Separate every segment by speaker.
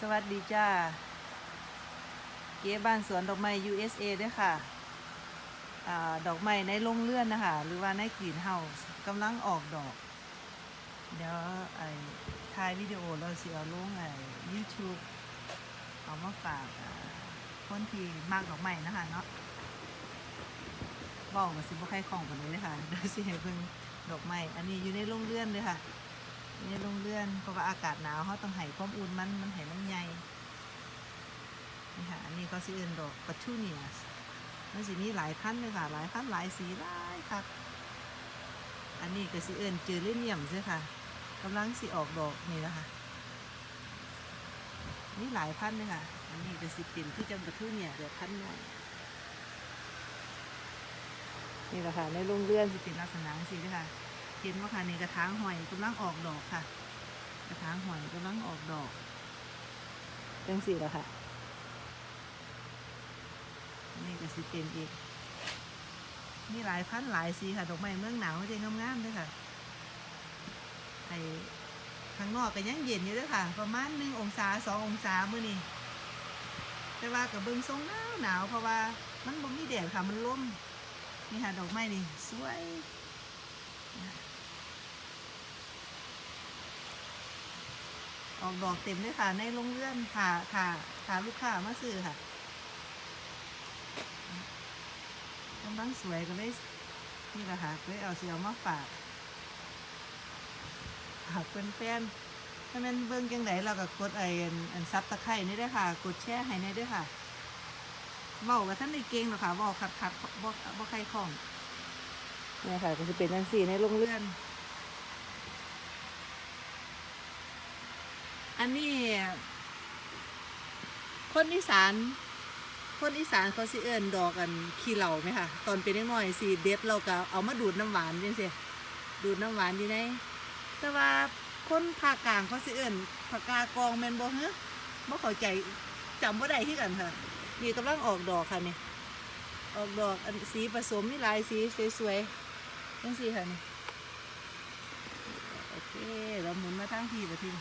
Speaker 1: สวัสดีจ้า เก๋บ้านสวนดอกไม้ USA ด้วยค่ะอดอกไม้ในโรงเรือนนะคะ หรือว่าในกรีนเฮาส์กำลังออกดอก เดี๋ยวไอ้ถ่ายวิดีโอเราเสิเอาลงไอ้ YouTube เอามาฝากคนที่มากดอกไม้นะคะเนาะบอกว่าสิบ่ใครของกันเลยเลยค่ะเดี๋ยวสิให้เพิ่งดอกไม้ อันนี้อยู่ในโรงเรือนเลยค่ะ ในโรงเรือนเพราะว่าอากาศหนาวเขาต้องให้ความอุ่นมันมันให้มันใหญ่นี่ค่ะอันนี้เขาสิเอินดอกปัทูเนียสมันสิมีหลายพันเลยค่ะหลายพันหลายสีหลายครับอันนี้ก็สิเอินเจอเรเนียมใช่ค่ะกำลังสิออกดอกนี่นะคะนี่หลายพันเลยค่ะอันนี้ก็สิเป็นที่จังปัทูเนียเดี๋ยวพันหน่อยนี่แหละค่ะในโรงเรือนสิเป็นลักษณะสิเลยค่ะ เห็นว่าค่ะในกระถางหอยกำลังออกดอกค่ะ กระถางหอยกำลังออกดอกจังสีแล้วค่ะนี่ก็สิเป็นอีกมีหลายพันหลายสีค่ะดอกไม้เมืองหนาวจะงามๆด้วยค่ะไอ้ข้างนอกก็ยังเย็นอยู่ด้วยค่ะ ประมาณหนึ่งองศาสององศาเมื่อนี้แต่ว่ากับเบิ้งทรงหนาวหนาวเพราะว่ามันบ่มีแดดค่ะมันร่มนี่ค่ะดอกไม้นี่สวย ออกดอกเต็มเลยค่ะ ในโรงเรือนค่ะค่ะค่ะลูกค้ามาซื้อค่ะกำลังสวยก็เลยนี่แหละค่ะเลยเอาเสียวมาฝากฝากเป็นแฟนถ้าแมันเบิ่งจังไหนเราก็กดไอ้อันซับตะไคร้นี่ด้วยค่ะ กดแชร์ให้นี่ด้วยค่ะเว้ากับท่านในเก่งหรอกค่ะเว้าคัดคัดๆบ่บ่ใครคล่องเนี่ยค่ะก็จะเป็นจังสี่ในโรงเรือน อันนี้ คนอีสาน คนอีสานเขาสิเอิ้นดอกกันขี้เหล่าไหมคะตอนเป็นน้อยสิเด็ดเราก็เอามาดูดน้ำหวานจังซี่ดูดน้ำหวานอยู่ในแต่ว่าคนภาคกลางเขาสิเอิ้นผักกากองแมนบ่ฮะบ่เข้าใจจำบ่าได้คือกันค่ะนี่กำลังออกดอกค่ะนี่ออกดอกอันสีผสมมีหลายสีสวยๆจังซี่ค่ะนี่โอเคเราหมุนมาทางที่ประทิง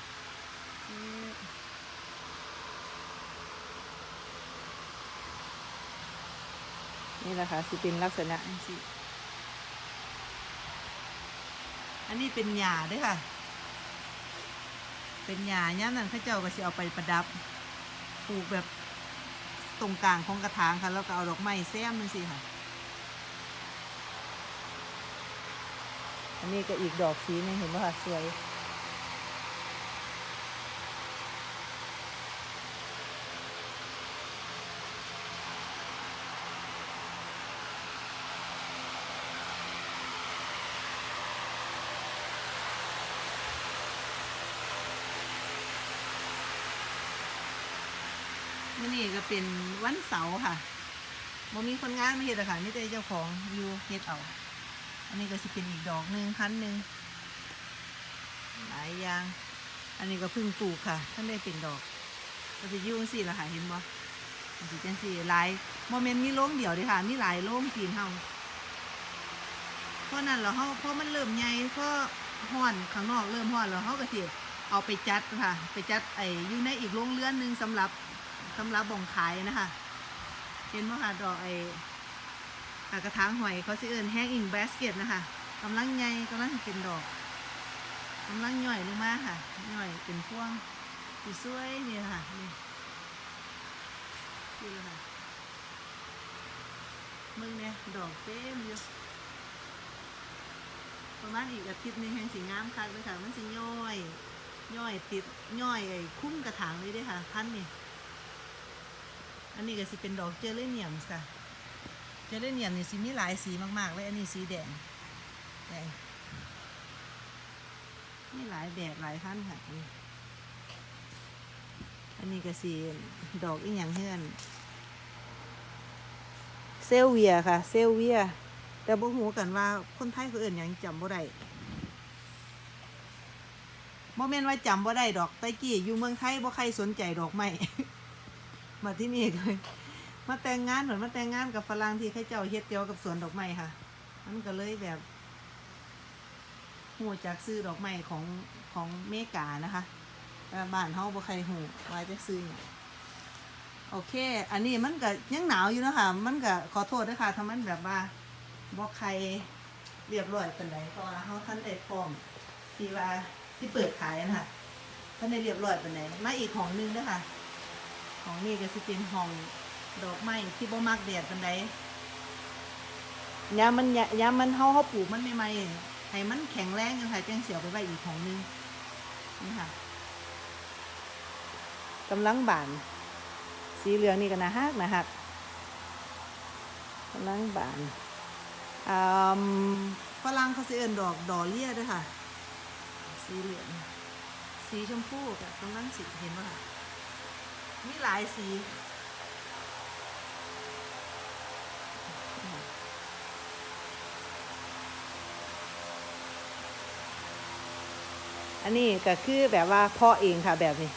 Speaker 1: นี่แหละค่ะสิเป็นลักษณะนี้สิอันนี้เป็นหญ้าด้วยค่ะ เป็นหญ้าย่ามนั้นข้าเจ้าก็สิเอาไปประดับปลูกแบบตรงกลางของกระถางค่ะ แล้วก็เอาดอกไม้แซมมันสิค่ะ อันนี้ก็อีกดอกสีนึงเห็นไหมคะสวย มื่อนี้ก็เป็นวันเสาร์ค่ะบ่มีคนงานมาเฮ็ดอะค่ะนี่แต่เจ้าของอยู่เฮ็ดเอา อันนี้ก็สิเป็นอีกดอกหนึ่งพันหนึ่งหลายอย่าง อันนี้ก็เพึ่งปลูกค่ะท่านได้เป็นดอก ก็จะยุ่งสี่ละค่ะเห็นบ่มันสิจังสี่หลายโมเมนต์มีโล่งเดี่ยวเด้ค่ะ มีหลายโล่งกินเฮาเพราะนั้นแล้วเฮาเพราะมันเริ่มใหญ่เพราะห้อนข้างนอกเริ่มห้อนแล้วเฮาก็สิเอาไปจัดค่ะ ไปจัดไอ้อยู่ในอีกโรงเรือนหนึ่งสำหรับ สำหรับบ่งขายนะคะเห็นว่าค่ะดอกไอ้กระถางหอยเขาสิเอิญแฮงอิงบสเกตนะคะกำลังใหญ่กำลังเป็นดอกกำลังย่อยลงมาค่ะย่อยเป็นพวงสีสวยนี่ค่ะนี่นี่เลยค่ะมึงเนี่ยดอกเต็มอยู่ประมาณอีกอาทิตย์นึงแห่งสีงามคักเลยค่ะมันสิย่อยย่อยติดย่อยไอ้คุ้มกระถางเลยด้วยค่ะพันนี่ อันนี้ก็สิเป็นดอกเจเรเนียมค่ะ เจเรเนียมนี่สิมีหลายสีมากๆเลยอันนี้สีแดงแดงมีหลายแบบหลายพันค่ะ อันนี้ก็สีดอกอีหยังเฮือน เซลเวียค่ะ เซลเวีย แต่บ่ฮู้กันว่าคนไทยเขาเอิ้นยังจำบ่ได้บ่แม่นว่าจำบ่ได้ดอกไตกี้อยู่เมืองไทยบ่ใครสนใจดอกไม้ มาที่นี่เลย มาแต่งงานเหมือนมาแต่งงานกับฝรั่งที่เขาเจ้าเฮ็ดเกี่ยวกับสวนดอกไม้ค่ะ มันก็เลยแบบหัวจากซื้อดอกไม้ของของเมกานะคะบ้านเฮาบ่ใครหูว่าจะซื้อโอเค อันนี้มันก็ยังหนาวอยู่นะคะมันก็ขอโทษด้วยค่ะถ้ามันแบบว่าบ่ใครเรียบร้อยเปานใดเพราะว่าเฮาทันได้พร้อมที่ว่าที่เปิดขายนะคะทันได้เรียบร้อยเปานใดมาอีกของนึงด้อค่ะ ของนี่ก็สิเป็นห้องดอกไม้ที่บ่มักแดดปานใดยามมันยยามมันเฮาเฮาปลูกมันใหม่ๆให้มันแข็งแรงจังค่ะจังเสียวไปไว้อีกของหนึงนี่ค่ะกำลังบาน สีเหลืองนี่ก็น่าฮักนะฮักกำลังบานอ่าฝรั่งเขาสิเอิ้นดอกดอเลียเด้วยค่ะ สีเหลืองสีชมพูก็กำลังสิเห็นบ่ค่ะ มีหลายสีอันนี้ก็คือแบบว่าพ่อเองค่ะแบบนี้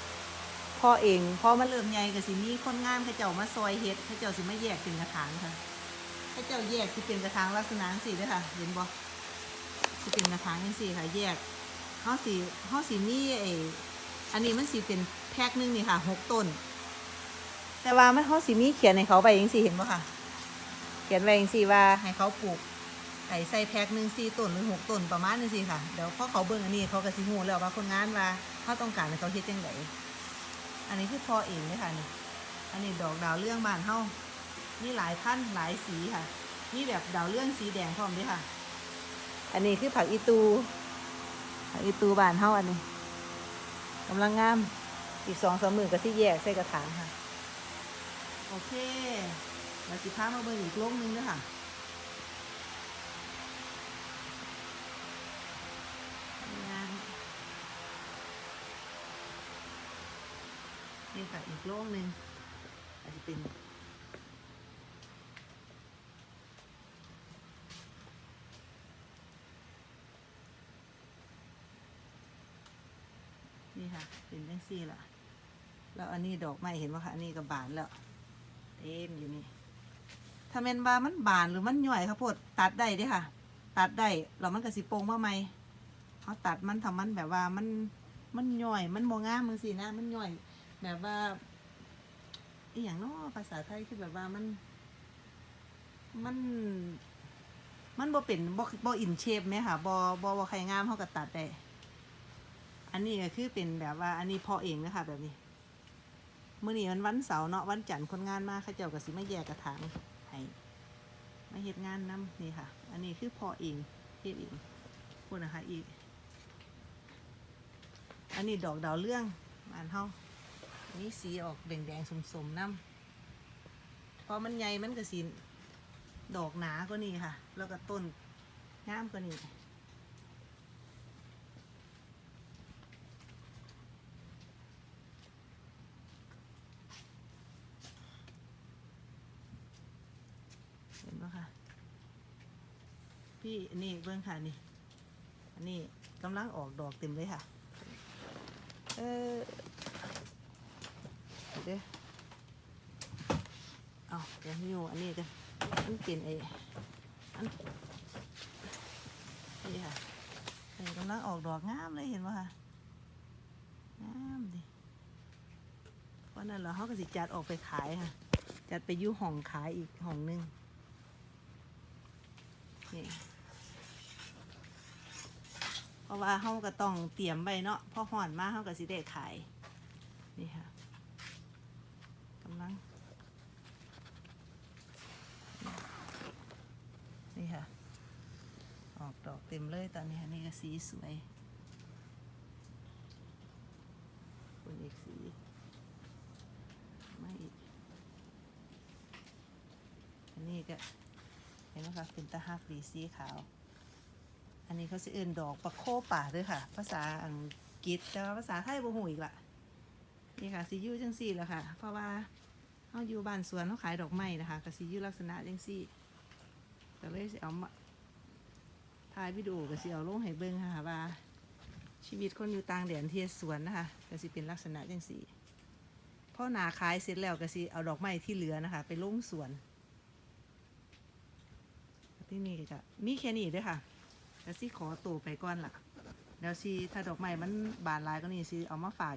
Speaker 1: พ่อเองพอมาเริ่มใหญ่ก็สิมีคนงานเขาเจ้ามาซอยเฮ็ดเขาเจ้าสิมาแยกเป็นกระถางค่ะเขาเจ้าแยกสิเป็นกระถางลักษณะสีด้วยค่ะ เห็นบ่สิเป็นกระถางจังซี่ค่ะ แยกเฮาสิเฮาสิมีไอ้อันนี้มันสิเป็นแพ็คหนึงนี่ค่ะหกต้น แต่ว่ามันเฮาสิมีเขียนให้เขาไปจังซี่เห็นบ่ค่ะ เขียนไว้จังซี่ว่าให้เขาปลูกไอ้ใส่แพ็คหนึ่งสี่ต้นหรือหกต้นประมาณนี้สิค่ะ เดี๋ยวพอเขาเบิ่งอันนี้เขาก็สิฮู้แล้วว่าคนงานว่าเขาต้องการให้เขาเฮ็ดจังไดอันนี้คือพอเองเลยค่ะนี่ อันนี้ดอกดาวเรื่องบ้านเฮามีหลายพันหลายสีค่ะ มีแบบดาวเรื่องสีแดงพร้อมด้วยค่ะ อันนี้คือผักอีตู ผักอีตูบ้านเฮาอันนี้กำลังงาม อีกสองสามหมือก็สิแยกใส่กระถางค่ะ โอเคเราสิพามาเบิ่งอีกโลกหนึงด้วยค่ะนี่ค่ะอีกโลกหนึ่งอาจจะเป็นนี่ค่ะ เป็นจังซี่ล่ะ แล้วอันนี้ดอกไม้เห็นป่ะค่ะ อันนี้ก็บานแล้ว ต็มอยู่นี่ถ้าแม่นว่ามันบานหรือมันหน่อยครับพดตัดได้เด้ค่ะ ตัดได้แล้วมันก็สิโปร่งมาใหม่เขาตัดมันทำมันแบบว่ามันมันย่อย มันโมงามมือสินะ มันย่อย แบบว่าอีอย่างนาะภาษาไทยคือแบบว่ามัน มัน มันบ่เป็นบ่บ่อินเชฟไหมค่ะบ่บ่บ่ใครงามเขาก็ตัดได้อันนี้ก็คือเป็นแบบว่า อันนี้พอเองนะคะแบบนี้ มื้อนี้มันวันเสาร์เนาะวันจันทร์คนงานมาเขาเจ้าก็สิมาแยกกระถางให้มาเฮ็ดงานนํนี่ค่ะ อันนี้คือพอเองเฮ็ดเองพูดนะคะอีก อันนี้ดอกดาวเรื่องบ้านเฮาอันนี้สีออกแดงๆสมๆน้ำพอมันใหญ่มันก็สีดอกหนากว่านี้ค่ะ แล้วก็ต้นงามกว่านี้เห็นปะคะ พี่นี่เบื้องค่ะนี่อันนี้กำลังออกดอกเต็มเลยค่ะ เออเดี๋ยวเอาเดี๋ยวนิวอันนี้กันมันเปลี่ยนไอ้อันนี่ค่ะนี่กำลังออกดอกงามเลยเห็นป่ะคะงามดิเพราะนั้นเราเขาก็สิจัดออกไปขายค่ะ จัดไปยุ่ห้องขายอีกห้องหนึงนี่ ราะว่าเขาก็ต้องเตรียมไว้เนาะพอห่อนมาเขาก็สิได้ขาย นี่ค่ะกำลัง นี่ค่ะ ออกดอกเต็มเลยตอนนี้อันนี่ก็สีสวยคนอีกสีไม่อีกอันนี้ก็เห็นไหมคะเป็นตะฮักดีสีขาว อันนี้เขาสิเอื่นดอกปะโคป่าด้วยค่ะ ภาษาอังกฤษแต่ว่าภาษาไทยบ่หูอีกละนี่ค่ะสิยูจังซี่แหละค่ะ เพราะว่าเขาอยู่บ้านสวนเขาขายดอกไม้นะคะก็สิยูลักษณะจังซี่ก็เลยสิเอามาถ่ายวิดีโอก็สิเอาลงให้เบิ่งค่ะว่า ชีวิตคนอยู่ต่างแดนที่สวนนะคะก็สิเป็นลักษณะจังซี่พ่อหนาขายเสร็จแล้วก็สิเอาดอกไม้ที่เหลือนะคะ ไปลงสวนที่นี่ก็จะมีแค่นี้ด้วยค่ะ แล้วสิขอตัวไปก่อนล่ะแล้วสิถ้าดอกไม้มันบานลายก็นี่สิเอามาฝาก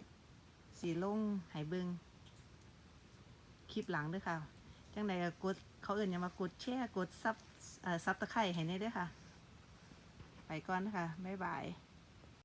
Speaker 1: สีลงหายเบิงคลิปหลังด้วยค่ะ จังใดก็กดเขาเอื่นยังมากดแชร์กดซับซับตะไคร่ให้แน่เด้วยค่ะ ไปก่อนนะคะบ๊ายบาย